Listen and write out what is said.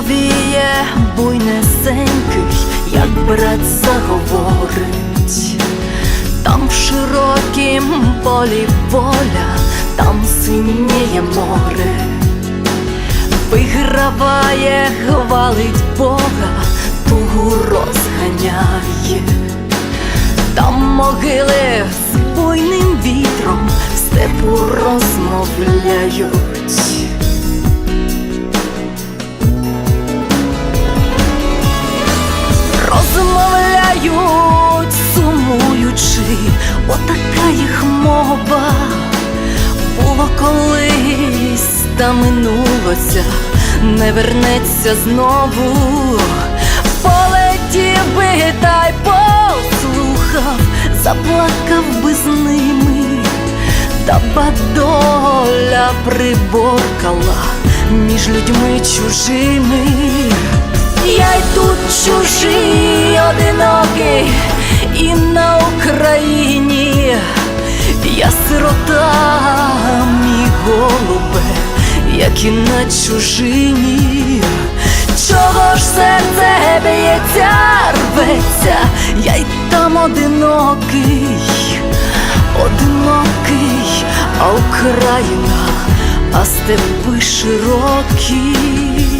Повіє буйнесенький, як брат заговорить, там в широкім полі воля, там синіє море, виграває, хвалить Бога, тугу розганяє, там могили з буйним вітром степу розмовляють. Розмовляють, сумуючи, отака їх мова. Було колись, та минулося, не вернеться знову. Полетів би та й послухав, заплакав би з ними, та бадоля приборкала між людьми чужими. Я й тут я сирота, мій голубе, як і на чужині. Чого ж серце б'ється, рветься, я й там одинокий, одинокий, а Україна, а степи широкі.